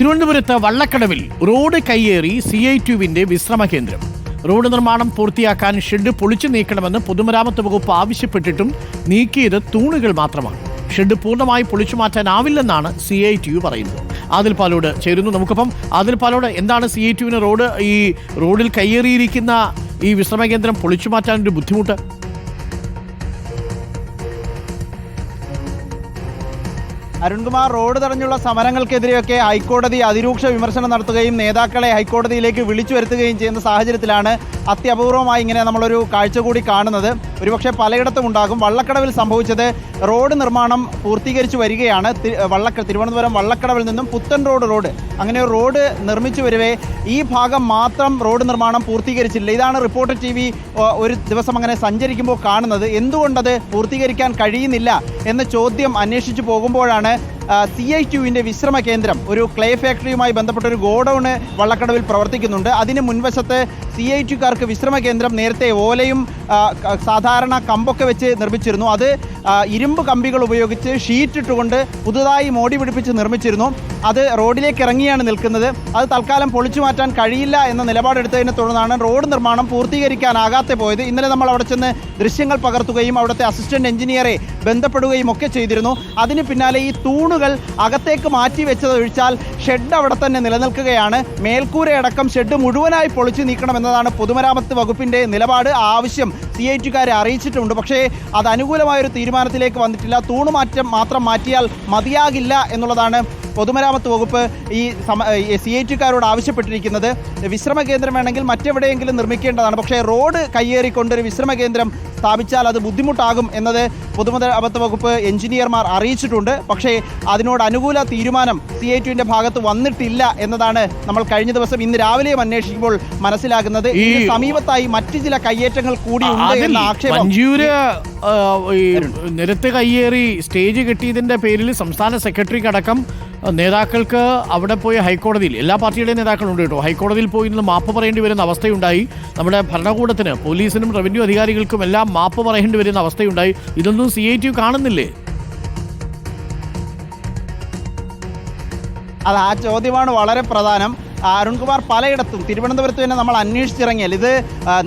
തിരുവനന്തപുരത്ത് വള്ളക്കടവിൽ റോഡ് കയ്യേറി സി ഐ ടുവിന്റെ വിശ്രമ കേന്ദ്രം റോഡ് നിർമ്മാണം പൂർത്തിയാക്കാൻ ഷെഡ് പൊളിച്ചു നീക്കണമെന്ന് പൊതുമരാമത്ത് വകുപ്പ് ആവശ്യപ്പെട്ടിട്ടും നീക്കിയത് തൂണുകൾ മാത്രമാണ്. ഷെഡ് പൂർണമായി പൊളിച്ചു മാറ്റാനാവില്ലെന്നാണ് സി ഐ ടി പറയുന്നത്. ആദിൽ പാലോട് ചേരുന്നു നമുക്കിപ്പം. ആദിൽ പാലോട് എന്താണ് സി ഐ ടിയുവിന് റോഡ് ഈ റോഡിൽ കയ്യേറിയിരിക്കുന്ന ഈ വിശ്രമ കേന്ദ്രം പൊളിച്ചു മാറ്റാനൊരു ബുദ്ധിമുട്ട്? അരുൺകുമാർ റോഡ് തടഞ്ഞുള്ള സമരങ്ങൾക്കെതിരെയൊക്കെ ഹൈക്കോടതി അതിരൂക്ഷ വിമർശനം നടത്തുകയും നേതാക്കളെ ഹൈക്കോടതിയിലേക്ക് വിളിച്ചു വരുത്തുകയും ചെയ്യുന്ന സാഹചര്യത്തിലാണ് അത്യപൂർവമായി ഇങ്ങനെ നമ്മളൊരു കാഴ്ച കൂടി കാണുന്നത്. ഒരുപക്ഷെ പലയിടത്തും ഉണ്ടാകും. വള്ളക്കടവിൽ സംഭവിച്ചത് റോഡ് നിർമ്മാണം പൂർത്തീകരിച്ചു വരികയാണ്. വള്ളക്ക തിരുവനന്തപുരം വള്ളക്കടവിൽ നിന്നും പുത്തൻ റോഡ് റോഡ്. അങ്ങനെ ഒരു റോഡ് നിർമ്മിച്ചു വരവേ ഈ ഭാഗം മാത്രം റോഡ് നിർമ്മാണം പൂർത്തീകരിച്ചില്ല. ഇതാണ് റിപ്പോർട്ടർ ടി വി ഒരു ദിവസം അങ്ങനെ സഞ്ചരിക്കുമ്പോൾ കാണുന്നത്. എന്തുകൊണ്ടത് പൂർത്തീകരിക്കാൻ കഴിയുന്നില്ല എന്ന ചോദ്യം അന്വേഷിച്ചു പോകുമ്പോഴാണ് സി ഐ ടുവിന്റെ വിശ്രമ കേന്ദ്രം ഒരു ക്ലേ ഫാക്ടറിയുമായി ബന്ധപ്പെട്ട ഒരു ഗോഡൌണ് വള്ളക്കടവിൽ പ്രവർത്തിക്കുന്നുണ്ട്. അതിന് മുൻവശത്ത് സി ഐ ടുക്കാർക്ക് വിശ്രമ കേന്ദ്രം നേരത്തെ ഓലയും സാധാരണ കമ്പൊക്കെ വെച്ച് നിർമ്മിച്ചിരുന്നു. അത് ഇരുമ്പ് കമ്പികൾ ഉപയോഗിച്ച് ഷീറ്റ് ഇട്ടുകൊണ്ട് പുതുതായി മോടി പിടിപ്പിച്ച് നിർമ്മിച്ചിരുന്നു. അത് റോഡിലേക്ക് ഇറങ്ങിയാണ് നിൽക്കുന്നത്. അത് തൽക്കാലം പൊളിച്ചു മാറ്റാൻ കഴിയില്ല എന്ന നിലപാടെടുത്തതിനെ തുടർന്നാണ് റോഡ് നിർമ്മാണം പൂർത്തീകരിക്കാനാകാതെ പോയത്. ഇന്നലെ നമ്മൾ അവിടെ ചെന്ന് ദൃശ്യങ്ങൾ പകർത്തുകയും അവിടുത്തെ അസിസ്റ്റന്റ് എഞ്ചിനീയറെ ബന്ധപ്പെടുകയും ഒക്കെ ചെയ്തിരുന്നു. അതിന് പിന്നാലെ ഈ തൂണുകൾ അകത്തേക്ക് മാറ്റി വെച്ചത് ഒഴിച്ചാൽ ഷെഡ് അവിടെ തന്നെ നിലനിൽക്കുകയാണ്. മേൽക്കൂരയടക്കം ഷെഡ് മുഴുവനായി പൊളിച്ചു നീക്കണം എന്നതാണ് പൊതുമരാമത്ത് വകുപ്പിന്റെ നിലപാട്. ആവശ്യം സി ഐ ടിക്കാരെ അറിയിച്ചിട്ടുണ്ട്. പക്ഷേ അത് അനുകൂലമായൊരു തീരുമാനത്തിലേക്ക് വന്നിട്ടില്ല. തൂണുമാറ്റം മാത്രം മാറ്റിയാൽ മതിയാകില്ല എന്നുള്ളതാണ് പൊതുമരാമത്ത് വകുപ്പ് ഈ സി ഐ ടിക്കാരോട് ആവശ്യപ്പെട്ടിരിക്കുന്നത്. വിശ്രമ കേന്ദ്രം വേണമെങ്കിൽ മറ്റെവിടെയെങ്കിലും നിർമ്മിക്കേണ്ടതാണ്. പക്ഷേ റോഡ് കയ്യേറിക്കൊണ്ട് ഒരു വിശ്രമ കേന്ദ്രം സ്ഥാപിച്ചാൽ അത് ബുദ്ധിമുട്ടാകും എന്നത് പൊതുമരാമത്ത് വകുപ്പ് എഞ്ചിനീയർമാർ അറിയിച്ചിട്ടുണ്ട്. പക്ഷേ അതിനോട് അനുകൂല തീരുമാനം സി ഐ ടുവിന്റെ ഭാഗത്ത് വന്നിട്ടില്ല എന്നതാണ് നമ്മൾ കഴിഞ്ഞ ദിവസം ഇന്ന് രാവിലെയും അന്വേഷിക്കുമ്പോൾ മനസ്സിലാക്കുന്നത് ഈ- സമീപത്തായി മറ്റു ചില കയ്യേറ്റങ്ങൾ കൂടി ഉണ്ട് എന്ന ആക്ഷേപം നിരത്ത് കയ്യേറി സ്റ്റേജ് കെട്ടിയതിന്റെ പേരിൽ സംസ്ഥാന സെക്രട്ടറിക്കടക്കം നേതാക്കൾക്ക് അവിടെ പോയി ഹൈക്കോടതിയിൽ എല്ലാ പാർട്ടിയുടെയും നേതാക്കളുണ്ട് കേട്ടോ. ഹൈക്കോടതിയിൽ പോയി നിന്ന് മാപ്പ് പറയേണ്ടി വരുന്ന അവസ്ഥയുണ്ടായി. നമ്മുടെ ഭരണകൂടത്തിന് പോലീസിനും റവന്യൂ അധികാരികൾക്കും എല്ലാം മാപ്പ് പറയേണ്ടി വരുന്ന അവസ്ഥയുണ്ടായി. ഇതൊന്നും സി ഐ ടി കാണുന്നില്ലേ? അത് ആ ചോദ്യമാണ് വളരെ പ്രധാനം. അരുൺകുമാർ പലയിടത്തും തിരുവനന്തപുരത്ത് തന്നെ നമ്മൾ അന്വേഷിച്ചിറങ്ങിയാൽ ഇത്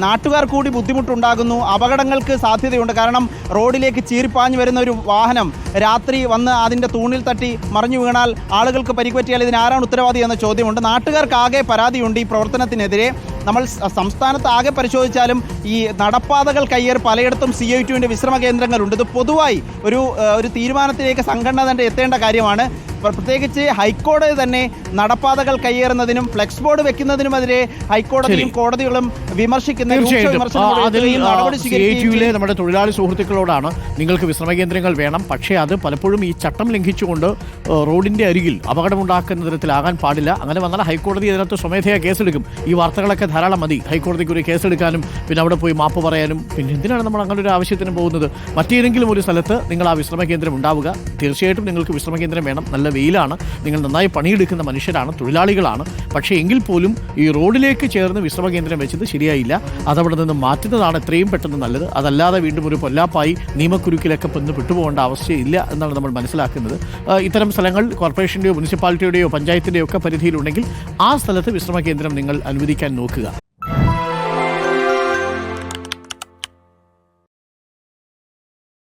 നാട്ടുകാർ കൂടി ബുദ്ധിമുട്ടുണ്ടാകുന്നു അപകടങ്ങൾക്ക് സാധ്യതയുണ്ട്. കാരണം റോഡിലേക്ക് ചീറിപ്പാഞ്ഞു വരുന്ന ഒരു വാഹനം രാത്രി വന്ന് അതിന്റെ തൂണിൽ തട്ടി മറിഞ്ഞു വീണാൽ ആളുകൾക്ക് പരിക്കുപറ്റിയാൽ ഇതിനാരാണ് ഉത്തരവാദി എന്ന ചോദ്യമുണ്ട്. നാട്ടുകാർക്കാകെ പരാതിയുണ്ട് ഈ പ്രവർത്തനത്തിനെതിരെ. നമ്മൾ സംസ്ഥാനത്ത് ആകെ പരിശോധിച്ചാലും ഈ നടപ്പാതകൾ കയ്യേറി പലയിടത്തും സി ഐ ടുവിന്റെ വിശ്രമ കേന്ദ്രങ്ങളുണ്ട്. ഇത് പൊതുവായി ഒരു ഒരു തീരുമാനത്തിലേക്ക് സംഘടന തന്നെ എത്തേണ്ട കാര്യമാണ്. പ്രത്യേകിച്ച് ഹൈക്കോടതി തന്നെ നടപ്പാതകൾ കയ്യേറുന്നതിനും ഫ്ലെക്സ് ബോർഡ് വെക്കുന്നതിനുമെതിരെ ഹൈക്കോടതിയും കോടതികളും വിമർശിക്കുന്ന തീർച്ചയായിട്ടും. നമ്മുടെ തൊഴിലാളി സുഹൃത്തുക്കളോടാണ് നിങ്ങൾക്ക് വിശ്രമ കേന്ദ്രങ്ങൾ വേണം. പക്ഷേ അത് പലപ്പോഴും ഈ ചട്ടം ലംഘിച്ചുകൊണ്ട് റോഡിന്റെ അരികിൽ അപകടമുണ്ടാക്കുന്ന തരത്തിലാകാൻ പാടില്ല. അങ്ങനെ വന്നാൽ ഹൈക്കോടതി ഇതിനകത്ത് സ്വമേധയാ കേസെടുക്കും. ഈ വാർത്തകളൊക്കെ ധാരാളം മതി. ഹൈക്കോടതിക്ക് ഒരു കേസെടുക്കാനും പിന്നെ അവിടെ പോയി മാപ്പ് പറയാനും പിന്നെ എന്തിനാണ് നമ്മൾ അങ്ങനെ ഒരു ആവശ്യത്തിന് പോകുന്നത്? മറ്റേതെങ്കിലും ഒരു സ്ഥലത്ത് നിങ്ങൾ ആ വിശ്രമ കേന്ദ്രം ഉണ്ടാവുക. തീർച്ചയായിട്ടും നിങ്ങൾക്ക് വിശ്രമ കേന്ദ്രം വേണം. നല്ല വെയിലാണ്. നിങ്ങൾ നന്നായി പണിയെടുക്കുന്ന മനുഷ്യരാണ് തൊഴിലാളികളാണ്. പക്ഷേ എങ്കിൽ പോലും ഈ റോഡിലേക്ക് ചേർന്ന് വിശ്രമ കേന്ദ്രം വെച്ചത് ശരിയായില്ല. അതവിടെ നിന്ന് മാറ്റുന്നതാണ് എത്രയും പെട്ടെന്ന് നല്ലത്. അതല്ലാതെ വീണ്ടും ഒരു പൊല്ലാപ്പായി നിയമക്കുരുക്കിലൊക്കെ പെന്ന് വിട്ടുപോകേണ്ട അവസ്ഥയില്ല എന്നാണ് നമ്മൾ മനസ്സിലാക്കുന്നത്. ഇത്തരം സ്ഥലങ്ങൾ കോർപ്പറേഷന്റെയോ മുനിസിപ്പാലിറ്റിയുടെയോ പഞ്ചായത്തിന്റെയോ ഒക്കെ പരിധിയിലുണ്ടെങ്കിൽ ആ സ്ഥലത്ത് വിശ്രമ കേന്ദ്രം നിങ്ങൾ അനുവദിക്കാൻ നോക്കുക.